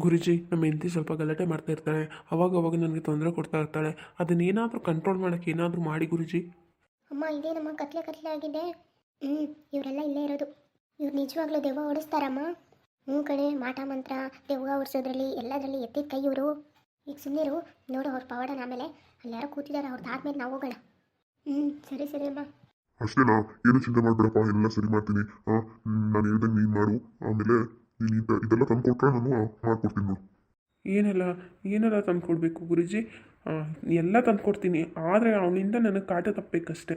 ಗುರುಜಿ ನಮ್ಮ ಹೆಂಡತಿ ಸ್ವಲ್ಪ ಗಲಾಟೆ ಮಾಡ್ತಾ ಇರ್ತಾಳೆ. ಅವಾಗ ಅವಾಗ ನನಗೆ ತೊಂದರೆ ಕೊಡ್ತಾ ಇರ್ತಾಳೆ. ಅದನ್ನೇನಾದರೂ ಕಂಟ್ರೋಲ್ ಮಾಡೋಕ್ಕೆ ಏನಾದರೂ ಮಾಡಿ ಗುರುಜಿ. ಅಮ್ಮ ಇದೇನಮ್ಮ ಕತ್ಲೆ ಕತ್ಲೆ ಆಗಿದೆ. ಹ್ಞೂ ಇವರೆಲ್ಲ ಇಲ್ಲೇ ಇರೋದು. ಇವ್ರು ನಿಜವಾಗ್ಲೂ ದೆವ್ವ ಓಡಿಸ್ತಾರಮ್ಮ? ಹ್ಞೂ ಕಡೆ ಮಾಟ ಮಂತ್ರ ದೆವ್ವ ಓಡಿಸೋದ್ರಲ್ಲಿ ಎಲ್ಲದರಲ್ಲಿ ಎತ್ತಿದ ಕೈ ಇವರು. ಈಗ ಸುಮ್ಮನಿರು ನೋಡು ಅವ್ರ ಪವಾಡನ ಆಮೇಲೆ. ಅಲ್ಲಿ ಯಾರೋ ಕೂತಿದ್ದಾರೆ ಅವ್ರದ್ದು ಆದ್ಮೇಲೆ ನಾವು ಹೋಗೋಣ. ಹ್ಞೂ ಸರಿ ಸರಿ ಅಮ್ಮ. ಅಷ್ಟೇನಾ? ಏನು ಚಿಂತೆ ಮಾಡಬೇಡಪ್ಪ ಎಲ್ಲ ಸರಿ ಮಾಡ್ತೀನಿ. ನಾನು ಹೇಳ್ದಂಗೆ ನೀನು ಮಾಡು. ಆಮೇಲೆ ನೀನು ಇದ ಇದೆಲ್ಲ ತಂದು ಕೊಟ್ಟರೆ ನಾನು ಮಾಡ್ಕೊಡ್ತೀನಿ ನೋಡು. ಏನೆಲ್ಲ ಏನೆಲ್ಲ ತಂದು ಕೊಡಬೇಕು ಗುರುಜಿ ಎಲ್ಲ ತಂದು ಕೊಡ್ತೀನಿ ಆದರೆ ಅವನಿಂದ ನನಗೆ ಕಾಟ ತಪ್ಪಬೇಕಷ್ಟೆ.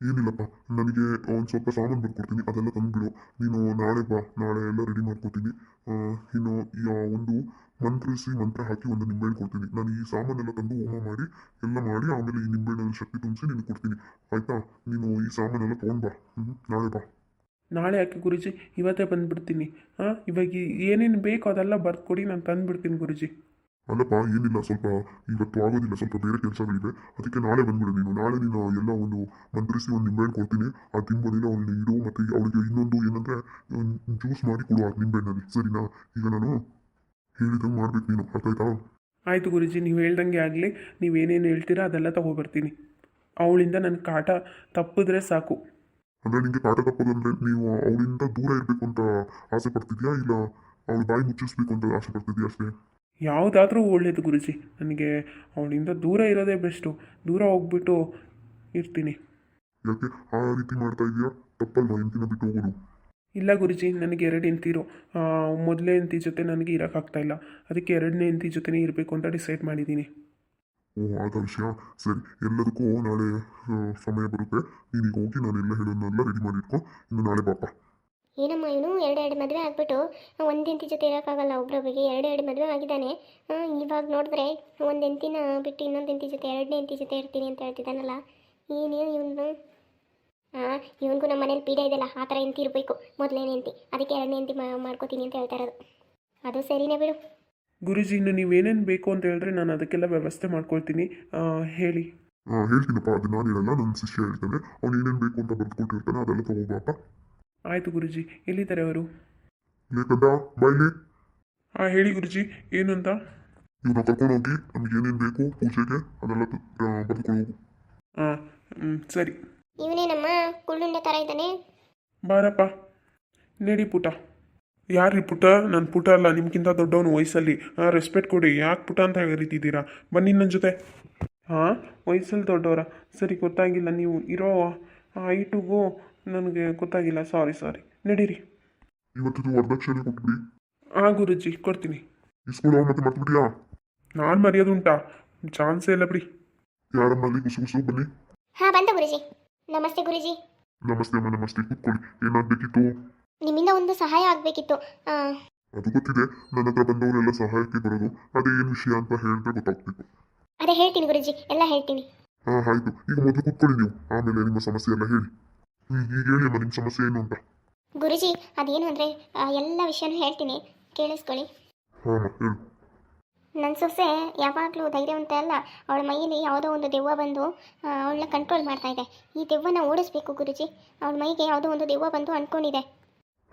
ಏನಿಲ್ಲಪ್ಪ ನನಗೆ ಒಂದು ಸ್ವಲ್ಪ ಸಾಮಾನು ಬರ್ಕೊಡ್ತೀನಿ ಅದೆಲ್ಲ ತಂದುಬಿಡು. ನೀನು ನಾಳೆ ಬಾ ನಾಳೆ ಎಲ್ಲ ರೆಡಿ ಮಾಡ್ಕೊತೀನಿ. ಇನ್ನು ಒಂದು ಮಂತ್ರಿಸಿ ಮಂತ್ರ ಹಾಕಿ ಒಂದು ನಿಂಬೆಹಣ್ಣು ಕೊಡ್ತೀನಿ. ನಾನು ಈ ಸಾಮಾನೆಲ್ಲ ತಂದು ಹೋಮ ಮಾಡಿ ಎಲ್ಲ ಮಾಡಿ ಆಮೇಲೆ ಈ ನಿಂಬೆಹಣ್ಣಲ್ಲಿ ಶಕ್ತಿ ತುಂಬಿಸಿ ನಿನಗೆ ಕೊಡ್ತೀನಿ. ಆಯಿತಾ? ನೀನು ಈ ಸಾಮಾನೆಲ್ಲ ತೊಗೊಂಡು ಬಾ. ಹ್ಞೂ ನಾಳೆ ಬಾ. ನಾಳೆ ಯಾಕೆ ಗುರುಜಿ? ಇವತ್ತೇ ಬಂದ್ಬಿಡ್ತೀನಿ. ಹಾಂ ಇವಾಗ ಏನೇನು ಬೇಕೋ ಅದೆಲ್ಲ ಬರ್ಕೊಡಿ ನಾನು ತಂದುಬಿಡ್ತೀನಿ ಗುರುಜಿ. ಅಲ್ಲಪ್ಪ ಏನಿಲ್ಲ ಸ್ವಲ್ಪ ಇವತ್ತು ಆಗೋದಿಲ್ಲ ಸ್ವಲ್ಪ ಬೇರೆ ಕೆಲಸಗಳಿವೆ. ಅದಕ್ಕೆ ನಾಳೆ ಬಂದ್ಬಿಡು ನೀನು. ನಾಳೆ ನೀನು ಎಲ್ಲ ಒಂದು ಮಂತ್ರಿಸಿ ಒಂದು ನಿಂಬೆಹಣ್ಣು ಕೊಡ್ತೀನಿ. ಆ ತಿಂಬಳಿನ ಒಂದು ಇಡು ಮತ್ತು ಅವಳಿಗೆ ಇನ್ನೊಂದು ಏನಂದರೆ ಜ್ಯೂಸ್ ಮಾಡಿ ಕೊಡು ಆ ನಿಂಬೆಹಣ್ಣಲ್ಲಿ. ಸರಿನಾ? ಈಗ ನಾನು ಹೇಳಿದಂಗೆ ಮಾಡ್ಬೇಕು ನೀನು. ಅರ್ಥ ಆಯ್ತಾ ಆಯಿತು ಗುರುಜಿ ನೀವು ಹೇಳ್ದಂಗೆ ಆಗಲಿ. ನೀವೇನೇನು ಹೇಳ್ತೀರಾ ಅದೆಲ್ಲ ತೊಗೊಬರ್ತೀನಿ ಅವಳಿಂದ ನನ್ನ ಕಾಟ ತಪ್ಪಿದ್ರೆ ಸಾಕು. ಅಂದರೆ ನಿಮಗೆ ಕಾಟ ತಪ್ಪೋದಂದ್ರೆ ನೀವು ಅವಳಿಂದ ದೂರ ಇರಬೇಕು ಅಂತ ಆಸೆ ಪಡ್ತಿದ್ಯಾ? ಇಲ್ಲ ಅವಳ ಬಾಯಿ ಮುಚ್ಚಿಸ್ಬೇಕು ಅಂತ ಆಸೆ ಪಡ್ತಿದ್ಯಾ ಅಷ್ಟೇ? ಯಾವುದಾದ್ರೂ ಒಳ್ಳೇದು ಗುರುಜಿ. ನನಗೆ ಅವಳಿಂದ ದೂರ ಇರೋದೇ ಬೆಸ್ಟು. ದೂರ ಹೋಗ್ಬಿಟ್ಟು ಇರ್ತೀನಿ. ಯಾಕೆ? ಆ ರೀತಿ ಮಾಡ್ತಾ ಇದೆಯಾ ತಪ್ಪಲ್ವಾ? ಇಂತಿನ ಬಿಟ್ಟು ಹೋಗೋದು. ಇಲ್ಲ ಗುರುಜಿ ನನಗೆ ಎರಡು ಹೆಂಡ್ತಿರು ಮೊದಲೇ ಹೆಂಡತಿ ಜೊತೆ ನನಗೆ ಇರೋಕ್ಕಾಗ್ತಾ ಇಲ್ಲ. ಅದಕ್ಕೆ ಎರಡನೇ ಹೆಂಡತಿ ಜೊತೆನೇ ಇರಬೇಕು ಅಂತ ಡಿಸೈಡ್ ಮಾಡಿದ್ದೀನಿ. ಓ ಆದ ವಿಷಯ ಸರಿ, ಎಲ್ಲದಕ್ಕೂ ನಾಳೆ ಸಮಯ ಬರುತ್ತೆ. ನೀನೀಗ ಹೋಗಿ ನಾನೆಲ್ಲ ಹೇಳೋದನ್ನೆಲ್ಲ ರೆಡಿ ಮಾಡಿ ಇಟ್ಕೊ. ಇನ್ನು ನಾಳೆ ಬಾಪ ಏನಮ್ಮ ಇವನು? ಎರಡು ಎರಡು ಮದುವೆ ಆಗ್ಬಿಟ್ಟು ಒಂದು ಹೆಂಡತಿ ಜೊತೆ ಇರೋಕ್ಕಾಗಲ್ಲ ಒಬ್ರೊಬ್ರಿಗೆ. ಎರಡು ಎರಡು ಮದುವೆ ಆಗಿದ್ದಾನೆ. ಇವಾಗ ನೋಡಿದ್ರೆ ಒಂದು ಹೆಂಡತಿನ ಬಿಟ್ಟು ಇನ್ನೊಂದು ಹೆಂಡತಿ ಜೊತೆ, ಎರಡನೇ ಹೆಂಡತಿ ಜೊತೆ ಇರ್ತೀನಿ ಅಂತ ಹೇಳ್ತಿದ್ದಾನಲ್ಲ. ಏನೇನು ಇವನು? ಹಾಂ ಇವನಿಗೂ ನಮ್ಮ ಮನೇಲಿ ಪೀಡೆ ಇದೆಯಲ್ಲ, ಆ ಥರ ಹೆಂಡತಿ ಇರಬೇಕು. ಮೊದಲನೇ ಹೆಂಡತಿ. ಅದಕ್ಕೆ ಎರಡನೇ ಹೆಂಡತಿ ಮಾಡ್ಕೋತೀನಿ ಅಂತ ಹೇಳ್ತಾ ಇರೋದು. ಅದು ಸರಿನೇ ಬಿಡು. ಗುರುಜಿ ಇನ್ನು ನೀವೇನೇನು ಬೇಕು ಅಂತ ಹೇಳಿದ್ರೆ ನಾನು ಅದಕ್ಕೆಲ್ಲ ವ್ಯವಸ್ಥೆ ಮಾಡ್ಕೊಳ್ತೀನಿ. ಆ, ಹೇಳಿ. ಹಾಂ ಹೇಳ್ತೀನಪ್ಪ ಅದು ನಾನು ಹೇಳಲ್ಲ ನನ್ನ ಶಿಷ್ಯ ಹೇಳ್ತಾನೆ. ಅವ್ನು ಏನೇನು ಬೇಕು ಅಂತ ಬರೆದುಕೊಟ್ಟಿರ್ತಾನೆ ಅದೆಲ್ಲ ತಗೋಬಾಪ ಆಯಿತು ಗುರುಜಿ ಎಲ್ಲಿದ್ದಾರೆ ಅವರು? ಲೇಕಂದ ಬಾಯ್ಲಿ ಹಾಂ ಹೇಳಿ ಗುರುಜಿ ಏನು ಅಂತ ಇವ್ನ ಕರ್ಕೊಂಡು ಹೋಗಿ ನಮ್ಗೆ ಏನೇನು ಬೇಕು ಪೂಜೆಗೆ ಅದೆಲ್ಲ ಬರ್ಕೊಂಡು ಹೋಗು. ಹಾಂ ಸರಿ. ಇವನೇನಮ್ಮ ಕುಳ್ಳುಂಡೆ ಥರ ಇದ್ದಾನೆ? ಬಾರಪ್ಪ ನಡಿ ಪುಟ. ಯಾರ್ರಿ ಪುಟ? ನನ್ನ ಪುಟ ಅಲ್ಲ ನಿಮ್ಗಿಂತ ದೊಡ್ಡವನು ವಯಸ್ಸಲ್ಲಿ. ಹಾಂ ರೆಸ್ಪೆಕ್ಟ್ ಕೊಡಿ. ಯಾಕೆ ಪುಟ ಅಂತ ಕರಿತಿದ್ದೀರಾ ಬನ್ನಿ ನನ್ನ ಜೊತೆ. ಹಾಂ ವಯಸ್ಸಲ್ಲಿ ದೊಡ್ಡವರ. ಸರಿ ಗೊತ್ತಾಗಿಲ್ಲ ನೀವು. ಇರೋ ಐಟುಗೂ ನನಗೆ ಗೊತ್ತಾಗಿಲ್ಲ. ಸಾರಿ ಸಾರಿ ನಡೀರಿ. ಇವತ್ತು ವರದಕ್ಷಿಣೆ ಕೊಟ್ಬಿಡಿ. ಹಾಂ ಗುರುಜಿ ಕೊಡ್ತೀನಿ. ನಾನು ಮತ್ತೆ ಮರ್ತ್ಬಿಟ್ಟಿಯಾ ನಾನು ಮರೆಯೋದುಂಟಾ ಚಾನ್ಸೇ ಇಲ್ಲ ಬಿಡಿ. ಯಾರಮ್ಮಲ್ಲಿ ಗುಸು ಗುಸು ಬನ್ನಿ. ಹಾಂ ಬಂದ ಗುರುಜಿ. ನಮಸ್ತೆ ಗುರುಜಿ. ನಮಸ್ತೆ ಅಮ್ಮ ನಮಸ್ತೆ. ಕೂತ್ಕೊಳ್ಳಿ. ಏನಾಗಬೇಕಿತ್ತು ನಿಮ್ಮಿಂದ ಒಂದು ಸಹಾಯ ಆಗಬೇಕಿತ್ತು. ಅದು ಗೊತ್ತಿದೆ ನನ್ನ ಹತ್ರ ಬಂದವರೆಲ್ಲ ಸಹಾಯಕ್ಕೆ ಬರೋದು ಅದೇ ಏನು ವಿಷಯ ಅಂತ ಹೇಳಿದ್ರೆ ಗೊತ್ತಾಗ್ತಿತ್ತು. ಅದೇ ಹೇಳ್ತೀನಿ ಗುರುಜಿ ಎಲ್ಲ ಹೇಳ್ತೀನಿ. ಹಾಂ ಆಯ್ತು. ಈಗ ಮೊದಲು ಕೂತ್ಕೊಳ್ಳಿ ನೀವು. ಆಮೇಲೆ ನಿಮ್ಮ ಸಮಸ್ಯೆ ಎಲ್ಲ ಹೇಳಿ ಈಗ ಹೇಳಿ ಅಮ್ಮ ನಿಮ್ಮ ಸಮಸ್ಯೆ ಏನು ಅಂತ. ಗುರುಜಿ ಅದೇನು ಅಂದರೆ ಎಲ್ಲ ವಿಷಯನೂ ಹೇಳ್ತೀನಿ. ಕೇಳಿಸ್ಕೊಳ್ಳಿ. ಹಾಂ ಹೇಳು. ನನ್ನ ಸೊಸೆ ಯಾವಾಗಲೂ ಧೈರ್ಯವಂತ ಅಲ್ಲ. ಅವಳ ಮೈಯಲ್ಲಿ ಯಾವುದೋ ಒಂದು ದೆವ್ವ ಬಂದು ಅವಳನ್ನ ಕಂಟ್ರೋಲ್ ಮಾಡ್ತಾ ಇದೆ. ಈ ದೆವ್ವನ ಓಡಿಸ್ಬೇಕು ಗುರುಜಿ. ಅವಳ ಮೈಗೆ ಯಾವುದೋ ಒಂದು ದೆವ್ವ ಬಂದು ಅಂದ್ಕೊಂಡಿದೆ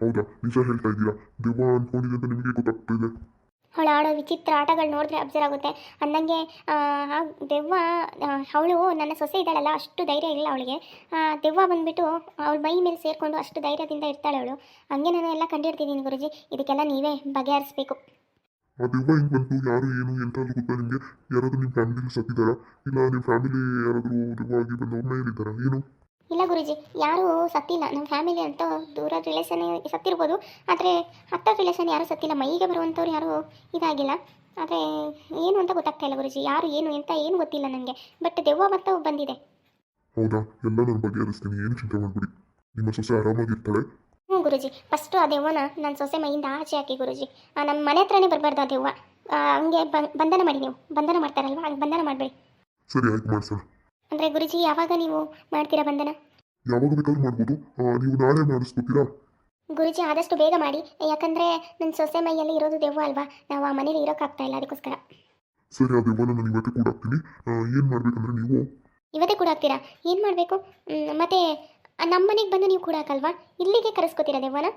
ಹೌದಾ? ನಿಜ ಹೇಳ್ತಾ ಇದ್ದೀರಾ? ದೆವ್ವ ಅನ್ಕೊಂಡಿದೆ ಅಂತ ನಿಮಗೆ ಗೊತ್ತಾಗ್ತಿದೆ. ಅವಳು ಆಡೋ ವಿಚಿತ್ರ ಆಟಗಳು ನೋಡಿದ್ರೆ ಅಬ್ಸರ್ವ್ ಆಗುತ್ತೆ. ಅಂದಂಗೆ ದೆವ್ವ ಅವಳು ನನ್ನ ಸೊಸೆ ಇದ್ದಾಳಲ್ಲ ಅಷ್ಟು ಧೈರ್ಯ ಇಲ್ಲ ಅವಳಿಗೆ. ದೆವ್ವ ಬಂದ್ಬಿಟ್ಟು ಅವಳ ಮೈ ಮೇಲೆ ಸೇರಿಕೊಂಡು ಅಷ್ಟು ಧೈರ್ಯದಿಂದ ಇರ್ತಾಳೆ ಅವಳು. ಹಂಗೆ ನಾನು ಎಲ್ಲ ಕಂಡಿಡ್ತಿದ್ದೀನಿ ಗುರುಜಿ. ಇದಕ್ಕೆಲ್ಲ ನೀವೇ ಬಗೆಹರಿಸ್ಬೇಕು. ಆ ದೆವ್ವ ಹಿಂಗೆ ಬಂತು? ಯಾರು ಏನು ಎಂತ ಗೊತ್ತಾ ನಿಮಗೆ? ಯಾರಾದ್ರೂ ನಿಮ್ಮ ಫ್ಯಾಮಿಲಿ ಸತ್ತಿದ್ದಾರಾ? ಇಲ್ಲ ನಿಮ್ಮ ಫ್ಯಾಮಿಲಿ ಯಾರಾದರೂ ದೆವ್ವ ಆಗಿ ಬಂದವ್ರನ್ನ ಏನು? ಇಲ್ಲ ಗುರುಜಿ ಯಾರೂ ಸತ್ತಿಲ್ಲ. ನಮ್ಮ ಫ್ಯಾಮಿಲಿ ಅಂತ ದೂರ ರಿಲೇಷನ್ ಸತ್ತಿರ್ಬೋದು. ಆದರೆ ಹತ್ತ ರಿಲೇಷನ್ ಯಾರೂ ಸತ್ತಿಲ್ಲ. ಮೈಗೆ ಬರುವಂಥವ್ರು ಯಾರೂ ಇದಾಗಿಲ್ಲ. ಆದರೆ ಏನು ಅಂತ ಗೊತ್ತಾಗ್ತಾ ಇಲ್ಲ ಗುರುಜಿ. ಯಾರು ಏನು ಅಂತ ಏನು ಗೊತ್ತಿಲ್ಲ ನನಗೆ. ಬಟ್ ದೆವ್ವ ಮತ್ತು ಬಂದಿದೆ. ಹೌದಾ? ಎಲ್ಲ ನಾನು ಬಗೆಹರಿಸ್ತೀನಿ ಏನು ಚಿಂತೆ ಮಾಡಬೇಡಿ. ನಿಮ್ಮ ಸೊಸೆ ಆರಾಮಾಗಿರ್ತಾಳೆ. ಹ್ಞೂ ಗುರುಜಿ. ಫಸ್ಟು ಆ ದೆವ್ವನ ನನ್ನ ಸೊಸೆ ಮೈಯಿಂದ ಆಚೆ ಹಾಕಿ ಗುರುಜಿ. ನಮ್ಮ ಮನೆ ಹತ್ರನೇ ಬರಬಾರ್ದು ಆ ದೆವ್ವ. ಹಂಗೆ ಬಂಧನ ಮಾಡಿ ನೀವು. ಬಂಧನ ಮಾಡ್ತಾರಲ್ವಾ? ಹಂಗೆ ಬಂಧನ ಮಾಡಬೇಡಿ. ಸರಿ ಆಯ್ತು ಮಾಡ್ಸೋಣ. ಅಂದರೆ ಗುರುಜಿ ಯಾವಾಗ ನೀವು ಮಾಡ್ತೀರಾ ಬಂಧನ? ಯಾವಾಗ ಬೇಕಾದ್ರೂ ಮಾಡ್ಬೋದು. ನೀವು ನಾಳೆ ಮಾಡಿಸ್ಕೊತೀರಾ ಗುರುಜಿ ಆದಷ್ಟು ಬೇಗ ಮಾಡಿ. ಯಾಕಂದ್ರೆ ನನ್ನ ಸೊಸೆ ಮೈಯಲ್ಲಿ ಇರೋದು ದೆವ್ವ ಅಲ್ವಾ? ನಾವು ಆ ಮನೇಲಿ ಇರೋಕ್ಕಾಗ್ತಾ ಇಲ್ಲ ಅದಕ್ಕೋಸ್ಕರ. ಸರಿ ಆ ದೆವ್ವನ ನಾನು ಇವತ್ತೇ ಕೂಡ ಹಾಕ್ತೀನಿ. ಏನು ಮಾಡ್ಬೇಕಂದ್ರೆ ನೀವು? ಇವತ್ತೇ ಕೂಡ ಹಾಕ್ತೀರಾ? ಏನು ಮಾಡಬೇಕು? ಮತ್ತೆ ನಮ್ಮ ಮನೆಗೆ ಬಂದು ನೀವು ಕೂಡ ಹಾಕಲ್ವಾ? ಇಲ್ಲಿಗೆ ಕರೆಸ್ಕೊತೀರಾ ದೆವ್ವನ?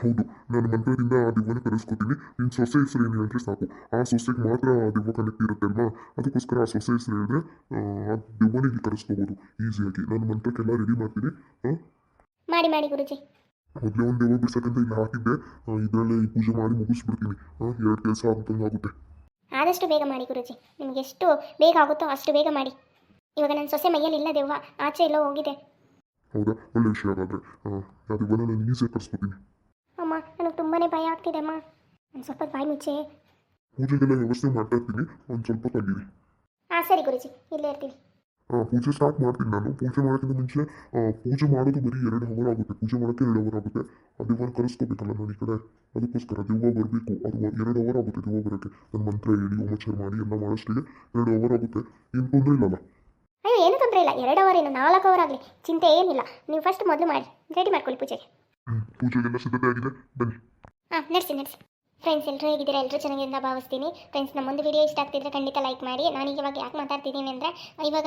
ಹೌದು ನಾನು ಮಂತ್ರದಿಂದ ಆ ದೆವ್ವನ ಕರೆಸ್ಕೊತೀನಿ. ನಿನ್ನ ಸೊಸೆ ಹೆಸರು ಏನು ಹೇಳಿದ್ರೆ ಸಾಕು. ಆ ಸೊಸೆಗೆ ಮಾತ್ರ ಆ ದೆವ್ವ ಕನೆಕ್ಟ್ ಇರುತ್ತೆ ಅಲ್ವಾ ಅದಕ್ಕೋಸ್ಕರ ಆ ಸೊಸೆ ಹೆಸರು ಹೇಳಿದ್ರೆ ಆ ದಿವ್ವನಿಗೆ ಕರೆಸ್ಕೋಬೋದು. ಈಸಿಯಾಗಿ ನಾನು ಮಂತ್ರಕ್ಕೆಲ್ಲ ರೆಡಿ ಮಾಡ್ತೀನಿ. ಮಾಡಿ ಮಾಡಿ ಗುರುಜಿ. ಮೊದಲೇ ಒಂದು ದೇವ ಬಿಡ್ಸಕ್ಕಂತ ಇಲ್ಲಿ ಹಾಕಿದ್ದೆ. ಇದರಲ್ಲೇ ಈ ಪೂಜೆ ಮಾಡಿ ಮುಗಿಸ್ಬಿಡ್ತೀನಿ. ಎರಡು ಕೆಲಸ ಆಗುತ್ತಂಗೆ ಆಗುತ್ತೆ. ಆದಷ್ಟು ಬೇಗ ಮಾಡಿ ಗುರುಜಿ. ನಿಮ್ಗೆ ಎಷ್ಟು ಬೇಗ ಆಗುತ್ತೋ ಅಷ್ಟು ಬೇಗ ಮಾಡಿ. ಇವಾಗ ನನ್ನ ಸೊಸೆ ಮೈಯಲ್ಲಿ ಇಲ್ಲ ದೆವ್ವ. ಆಚೆ ಎಲ್ಲೋ ಹೋಗಿದೆ. ಹೌದಾ? ಒಳ್ಳೆ ವಿಷಯ ಹಾಗಾದ್ರೆ. ಆ ದೆವ್ವನ ನಾನು ಈಸಿಯಾಗಿ ಕರೆಸ್ಕೊತೀನಿ. ನನಗೆ ತುಂಬಾ ಭಯ ಆಗ್ತಿದೆ ಅಮ್ಮ. ಒಂದು ಸ್ವಲ್ಪ ಬಾಯಿ ಮುಚ್ಚೆ. ಪೂಜೆಗೆಲ್ಲ ವ್ಯವಸ್ಥೆ ಮಾಡ್ತಾ ಇರ್ತೀನಿ. ಒಂದು ಸ್ವಲ್ಪ ತಡೀರಿ. ಹಾಂ ಸರಿ ಗುರುಜಿ. ಇಲ್ಲೇ ಇರ್ತೀವಿ ಆ, ಪೂಜೆ ಸ್ಟಾರ್ಟ್ ಮಾಡ್ತೀನಿ ನಾನು. ಪೂಜೆ ಮಾಡೋಕ್ಕಿಂತ ಮುಂಚೆ ಆ, ಪೂಜೆ ಮಾಡೋದು ಬರೀ ಎರಡು ಅವರ್ ಆಗುತ್ತೆ. ಪೂಜೆ ಮಾಡೋಕ್ಕೆ ಎರಡು ಅವರ್ ಆಗುತ್ತೆ. ಆ ದೆವ್ವನ ಕರೆಸ್ಕೋಬೇಕಲ್ಲ ನಾನು ಈ ಕಡೆ. ಅದಕ್ಕೋಸ್ಕರ ದೆವ್ವ ಬರಬೇಕು. ಅದು ಒಂದ್- ಎರಡು ಅವರ್ ಆಗುತ್ತೆ ದೆವ್ವ ಬರೋಕ್ಕೆ. ನಾನು ಮಂತ್ರ ಹೇಳಿ ಹೋಮಚಾರ ಮಾಡಿ ಎಲ್ಲ ಮಾಡೋಷ್ಟಿಗೆ ಎರಡು ಅವರ್ ಆಗುತ್ತೆ. ಏನು ತೊಂದರೆ ಇಲ್ಲಲ್ಲ? ಅಯ್ಯೋ ಏನು ತೊಂದರೆ ಇಲ್ಲ. ಎರಡು ಅವರ್ ಏನು ನಾಲ್ಕು ಅವರ್ ಆಗಲಿ. ಚಿಂತೆ ಏನಿಲ್ಲ. ನೀವು ಫಸ್ಟ್ ಮೊದಲು ಮಾಡಿ. ರೆಡಿ ಮಾಡ್ಕೊಳ್ಳಿ ಪೂಜೆಗೆ. ಪೂಜೆಗೆಲ್ಲ ಸಿದ್ಧತೆ ಆಗಿದೆ. ಬನ್ನಿ. ಹಾಂ, ನಡೆಸಿ ನಡೆಸಿ. ಫ್ರೆಂಡ್ಸ್ ಎಲ್ಲರೂ ಹೇಗಿದ್ದೀರಾ? ಎಲ್ಲರೂ ಚೆನ್ನಾಗಿಂದ ಭಾವಿಸ್ತೀನಿ. ಫ್ರೆಂಡ್ಸ್ ನಮ್ಮೊಂದು ವಿಡಿಯೋ ಇಷ್ಟ ಆಗ್ತಿದ್ರೆ ಖಂಡಿತ ಲೈಕ್ ಮಾಡಿ. ನಾನು ಇವಾಗ ಯಾಕೆ ಮಾತಾಡ್ತಿದ್ದೀನಿ ಅಂದರೆ, ಇವಾಗ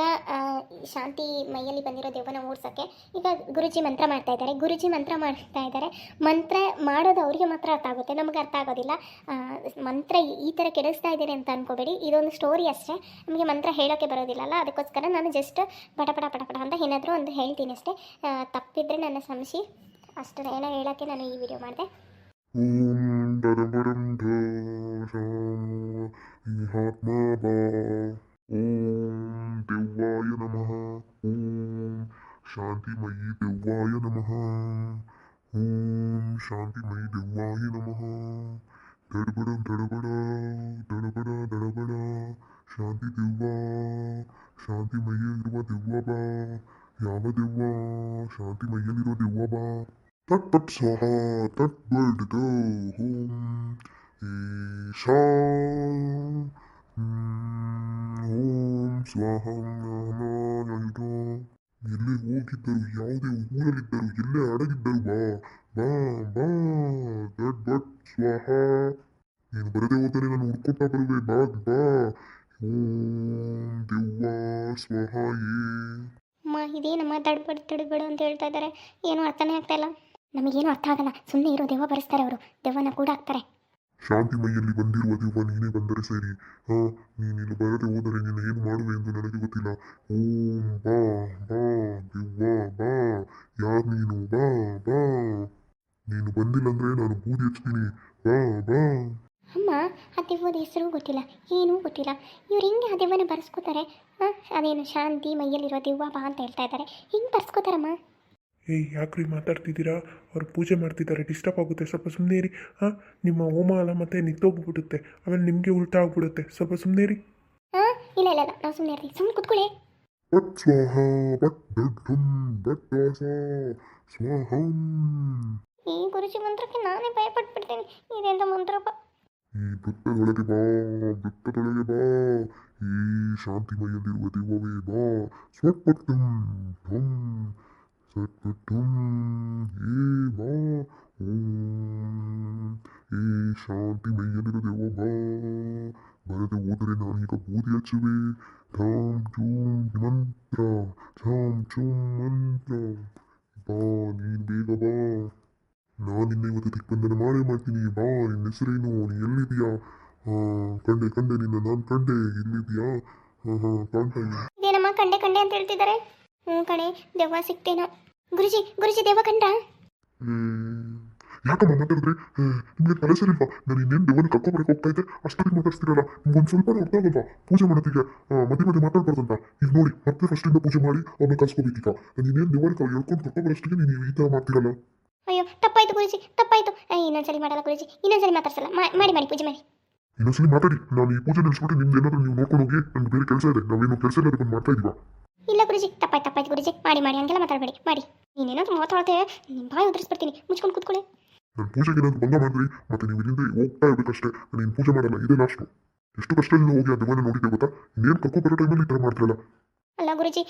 ಶಾಂತಿ ಮೈಯಲ್ಲಿ ಬಂದಿರೋ ದೇವನ ಓಡಿಸೋಕ್ಕೆ ಈಗ ಗುರುಜಿ ಮಂತ್ರ ಮಾಡ್ತಾ ಇದ್ದಾರೆ. ಗುರುಜಿ ಮಂತ್ರ ಮಾಡ್ತಾ ಇದ್ದಾರೆ. ಮಂತ್ರ ಮಾಡೋದು ಅವರಿಗೆ ಮಾತ್ರ ಅರ್ಥ ಆಗುತ್ತೆ. ನಮಗೆ ಅರ್ಥ ಆಗೋದಿಲ್ಲ. ಮಂತ್ರ ಈ- ಥರ ಕೆಡಿಸ್ತಾ ಇದ್ದಾರೆ ಅಂತ ಅನ್ಕೋಬೇಡಿ. ಇದೊಂದು ಸ್ಟೋರಿ ಅಷ್ಟೇ. ನಮಗೆ ಮಂತ್ರ ಹೇಳೋಕ್ಕೆ ಬರೋದಿಲ್ಲಲ್ಲ. ಅದಕ್ಕೋಸ್ಕರ ನಾನು ಜಸ್ಟ್ ಪಟ ಪಟ ಅಂತ ಏನಾದರೂ ಒಂದು ಹೇಳ್ತೀನಿ ಅಷ್ಟೇ. ತಪ್ಪಿದ್ರೆ ನನ್ನ ಕ್ಷಮಿಸಿ ಅಷ್ಟು ಏನೋ ಹೇಳೋಕ್ಕೆ ನಾನು ಈ ವಿಡಿಯೋ ಮಾಡಿದೆ. ಓಂ ದರಬರಂ ಆತ್ಮ ಬಾ ಓಂ ದೆವ್ವಾಯ ನಮಃ. ಓಂ ಶಾಂತಿಮಯಿ ದೆವ್ವಾಯ ನಮಃ. ಓಂ ಶಾಂತಿಮಯಿ ದೆವ್ವಾಯ ನಮಃ. ದಡಬಡ ದಡಬಡ ತಟ್ ತಟ್ ಸ್ವಾಹ ತಟ್ ಬರ್ಡ್ ಹೋಂ ಈಶಾ ಓಂ ಸ್ವಾಹ ಎಲ್ಲೇ ಹೋಗಿದ್ದರು? ಯಾವುದೇ ಊರಲ್ಲಿದ್ದರು? ಎಲ್ಲೇ ಅಡಗಿದ್ದರು? ಬಾ ಬಾ ಬಾ. ದಟ್ ಬಟ್ ಸ್ವಾಹ ನೀನು ಬರದೆ ಹೋದರೆ ನಾನು ಬರುವೆ. ಬಾ ಬಾ. ಓಂ ಏ ಅಮ್ಮ ಅಂತ ಹೇಳ್ತಾ ಇದ್ದಾರೆ. ಏನು ಅರ್ಥನೇ ಆಗ್ತಾ ಇಲ್ಲ. ನಮಗೇನು ಅರ್ಥ ಆಗಲ್ಲ. ಸುಮ್ಮನೆ ಇರೋ ದೆವ್ವ ಬರೆಸ್ತಾರೆ ಅವರು. ದೆವ್ವನ ಕೂಡ ಹಾಕ್ತಾರೆ. ಶಾಂತಿಮಯಿಯಲ್ಲಿ ಬಂದಿರುವ ದೆವ್ವ ನೀನೇ ಬಂದರೆ ಸರಿ. ಹಾ ನೀನಿಲ್ಲಿ ಬರದೆ ಹೋದರೆ ನೀನು ಏನು ಮಾಡುವೆ ಎಂದು ನನಗೆ ಗೊತ್ತಿಲ್ಲ. ಓಂ ಬಾ ಬಾ ದೆವ್ವ ಬಾ. ಯಾರು ನೀನು? ಬಾ ಬಾ. ನೀನು ಬಂದಿಲ್ಲ ಅಂದ್ರೆ ನಾನು ಬೂದಿ ಹಚ್ತೀನಿ. ಬಾ ಬಾ. ಅಮ್ಮ ಆ ದೆವ್ವದ ಹೆಸರು ಗೊತ್ತಿಲ್ಲ. ಏನೂ ಗೊತ್ತಿಲ್ಲ. ಇವ್ರು ಹೆಂಗೆ ಆ ದೆವ್ವನ ಬರೆಸ್ಕೋತಾರೆ? ಅದೇನು ಶಾಂತಿ ಮೈಯಲ್ಲಿರೋ ದೆವ್ವ ಬಾ ಅಂತ ಹೇಳ್ತಾ ಇದ್ದಾರೆ. ಹೆಂಗೆ ಬರೆಸ್ಕೋತಾರಮ್ಮ? ಏಯ್ ಯಾಕ್ರಿ ಮಾತಾಡ್ತಿದ್ದೀರಾ? ಅವ್ರು ಪೂಜೆ ಮಾಡ್ತಿದ್ದಾರೆ ಡಿಸ್ಟರ್ಬ್ ಆಗುತ್ತೆ. ಸ್ವಲ್ಪ ಸುಮ್ಮನೆ ಇರಿ. ಹಾಂ? ನಿಮ್ಮ ಹೋಮ ಅಲ್ಲ ಮತ್ತೆ ನಿಂತೋಗ್ಬಿಡುತ್ತೆ ಆಮೇಲೆ ನಿಮಗೆ ಉಲ್ಟಾ ಆಗ್ಬಿಡುತ್ತೆ. ಸ್ವಲ್ಪ ಸುಮ್ಮನೆ ಇರಿ. ಹಾಂ? ಇಲ್ಲ ಇಲ್ಲ ಇಲ್ಲ. ನಾವು ಸುಮ್ಮನೆ ಇರ್ತೀವಿ ಸುಮ್ಮನೆ ಕುತ್ಕೊಳ್ಳಿ. ಬಟ್ ಸ್ವಾಹ ಬಟ್ ದಡ್ಡಂ ಬಟ್ ದಾಸ ಸ್ವಾಹಂ. ಈ ಗುರುಜಿ ಮಂತ್ರಕ್ಕೆ ನಾನೇ ಭಯಪಟ್ಬಿಡ್ತೀನಿ. ಇದೆಂತ ಮಂತ್ರಪ್ಪ? ಈ ವೃತ್ತದೊಳಗೆ ಬಾ ವೃತ್ತದೊಳಗೆ ಬಾ. ಈ ಶಾಂತಿಮಯಲ್ಲಿರುವ ದೆವ್ವವೇ ಬಾ. ಸ್ವಟ್ಪಟ್ಟಂ ಧಂ ಸ್ವಟ್ಪಟ್ಟಂ ಹೇ ಬಾ ಏ ಶಾಂತಿ ಶಾಂತಿಮಯಲ್ಲಿರುವ ದೇವ ಬಾ ಬರದೆ ಹೋದರೆ ನಾನೀಗ ಬೂದಿ ಹಚ್ಚುವೆ ಧಾಮ್ ಚೂಮ್ ಮಂತ್ರ ಧಾಮ್ ಚೂಮ್ ಮಂತ್ರ ಬಾ ನೀನು ಬೇಗ ಬಾ ನಾನಿನ್ನ ಇವತ್ತು ದಿಗ್ಬಂಧನ ಮಾಡೇ ಮಾಡ್ತೀನಿ ಬಾ ನಿನ್ನ ಹೆಸರೇನು ನೀ ಎಲ್ಲಿದೆಯಾ ಕಂಡೆ ಕಂಡೆ ನಿನ್ನ ನಾನು ಕಂಡೆ ಎಲ್ಲಿದೆಯಾ ಹಾ ಹಾ ಕಾಣ್ತಾ ಇದ್ದೀನಿ ಇದೇನಮ್ಮ ಕಂಡೆ ಕಂಡೆ ಅಂತ ಹೇಳ್ತಿದ್ದಾರೆ ಹ್ಞೂ ಕಣೆ ದೆವ್ವ ಸಿಕ್ತೇನೋ. ಗುರುಜಿ ಗುರುಜಿ ದೆವ್ವ ಕಂಡ? ಹ್ಮ್. ಯಾಕಮ್ಮ ಮಾತಾಡಿದ್ರೆ? ನಿಮಗೆ ತಲೆ ಸರಿಲ್ವಾ? ನಾನು ಇನ್ನೇನು ದೇವನ ಕರ್ಕೊಂಬರಕ್ಕೆ ಹೋಗ್ತಾ ಇದ್ದೆ ಅಷ್ಟೊತ್ತಿಗೆ ಮಾತಾಡ್ತಿರಲ್ಲ ನಿಮ್ಗೊಂದು ಸ್ವಲ್ಪ ಅರ್ಥ ಆಗಲ್ವಾ ಪೂಜೆ ಮಾಡೋದಕ್ಕೆ ಮಧ್ಯೆ ಮಧ್ಯೆ ಮಾತಾಡ್ಬಾರ್ದಂತ. ಈಗ ನೋಡಿ ಮತ್ತೆ ಫಸ್ಟಿಂದ ಪೂಜೆ ಮಾಡಿ ಅವ್ರನ್ನ ಕಳ್ಸ್ಕೋಬೇಕೀಗ ನಾನು ಇನ್ನೇನು ದೇವನ ಹೇಳ್ಕೊಂಡು ಕರ್ಕೊಂಬರೋಷ್ಟಿಗೆ ನೀನು ಈ ಥರ ಮಾಡ್ತಿರಲ್ಲ? ಅಯ್ಯೋ ತಪ್ಪಾಯ್ತು ಗುರುಜಿ ತಪ್ಪಾಯ್ತು. ಇನ್ನೊಂದ್ಸಲಿ ಮಾಡಲ್ಲ ಗುರುಜಿ ಇನ್ನೊಂದ್ಸಲಿ ಮಾತಾಡ್ಸಲ್ಲ. ಮಾಡಿ ಮಾಡಿ ಪೂಜೆ ಮಾಡಿ. ಇನ್ನೊಂದ್ಸಲಿ ಮಾತಾಡಿ. ನಾನು ಈ ಪೂಜೆ ನಿಲ್ಲಿಸ್ಬಿಟ್ಟು ನಿಮ್ದು ಏನಾದರೂ ನೀವು ನೋಡ್ಕೊಂಡು ಹೋಗಿ ನನಗೆ ಬೇರೆ ಕೆಲಸ ಇದೆ. ನಾವೇನು ಕೆಲಸ ಇಲ್ಲ ಮಾಡ್ತಾ ಇದೀವಾ? ತಪ್ಪಾಯ್ತು ತಪ್ಪಾಯ್ತು ಗುರುಜಿ. ಮಾಡಿ ಮಾಡಿ ಹಂಗೆಲ್ಲ ಮಾತಾಡಬೇಡಿ. ಮಾಡಿ. ನೀನೇನಾದ್ರೂ ಮಾತಾಡ್ತೆ ನಿಮ್ಮ ಬಾಯಿ ಉದುರಿಸ್ಬಿಡ್ತೀನಿ. ಮುಚ್ಕೊಂಡು ಕೂತ್ಕೊಳ್ಳಿ. ನಾನು ಪೂಜೆಗೆ ಏನಾದ್ರು ಭಂಗ ಮಾಡಿದ್ರಿ? ಮತ್ತೆ ನೀವು ಇಲ್ಲಿಂದ ಹೋಗ್ತಾ ಇರ್ಬೇಕಷ್ಟೇ. ನಾನು ಇನ್ನು ಪೂಜೆ ಮಾಡಲ್ಲ ಇದೇ ಲಾಸ್ಟು ಎಷ್ಟು ಕಷ್ಟದಿಂದ ಹೋಗಿ ಆ ದೆವ್ವನ ನೋಡಿದ್ದೆ ಗೊತ್ತಾ? ಇನ್ನೇನು ಕರ್ಕೊ ಬರೋ ಟೈಮಲ್ಲಿ ಈ ಥರ ಮಾಡ್ತಿರಲ್ಲ. ಅಲ್ಲ ಗುರುಜಿ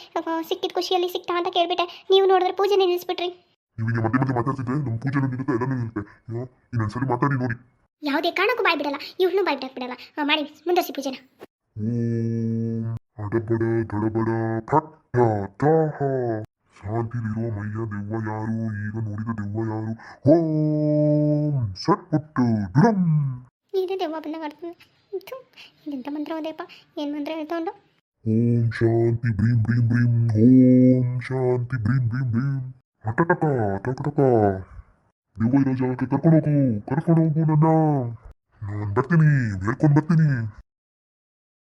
ಸಿಕ್ಕಿದ ಖುಷಿಯಲ್ಲಿ ಸಿಕ್ತಾ ಅಂತ ಕೇಳಿಬಿಟ್ಟೆ. ನೀವು ನೋಡಿದ್ರೆ ಪೂಜೆ ನಿಲ್ಲಿಸ್ಬಿಟ್ರಿ ನೀವು ಹಿಂಗೆ ಮಧ್ಯೆ ಮಧ್ಯೆ ಮಾತಾಡ್ತಿದ್ರೆ ನಮ್ಮ ಪೂಜೆ ನಿಲ್ಲುತ್ತೆ ಎಲ್ಲ ನಿಲ್ಲುತ್ತೆ ಇನ್ನೊಂದ್ಸರಿ ಮಾತಾಡಿ ನೋಡಿ. ಯಾವುದೇ ಕಾರಣಕ್ಕೂ ಬಾಯ್ ಬಿಡಲ್ಲ ಇವ್ರನ್ನೂ ಬಾಯ್ ಬಿಡಲ್ಲ ಮಾಡಿ ಮುಂದರ್ಸಿ ಪೂಜೆನ. ಅಡಬಡ ಗಡಬಡ ಫಟ್ಟ ದಾಹ ಶಾಂತಿಲಿರೋ ಮೈಯ ದೆವ್ವ ಯಾರು ಈಗ ನೋಡಿದ ದೆವ್ವ ಯಾರು ಓಂ ಸಟ್ಪುಟ್ಟು ದುಡಂ ಇದೇ ದೆವ್ವ ಬಂದಾಗ ಆಡ್ತಾನೆ ಥು, ಇದೆಂತ ಮಂತ್ರ ಹೋದೆಪ್ಪ ಏನು ಮಂತ್ರ ಹೇಳ್ತೊಂಡು ಓಂ ಶಾಂತಿ ಬ್ರೀಂ ಬ್ರೀಂ ಬ್ರೀಂ ಓಂ ಶಾಂತಿ ಬ್ರೀಂ ಬ್ರೀಂ ಬ್ರೀಂ ಅಟಟಕ ಟಕಟಕ ದೆವ್ವ ಇರೋ ಜಾಗಕ್ಕೆ ಕರ್ಕೊಂಡು ಹೋಗು ಕರ್ಕೊಂಡು ಹೋಗು ನನ್ನ ನಾನು ಬರ್ತೀನಿ ಬೇಡ್ಕೊಂಡು ಬರ್ತೀನಿ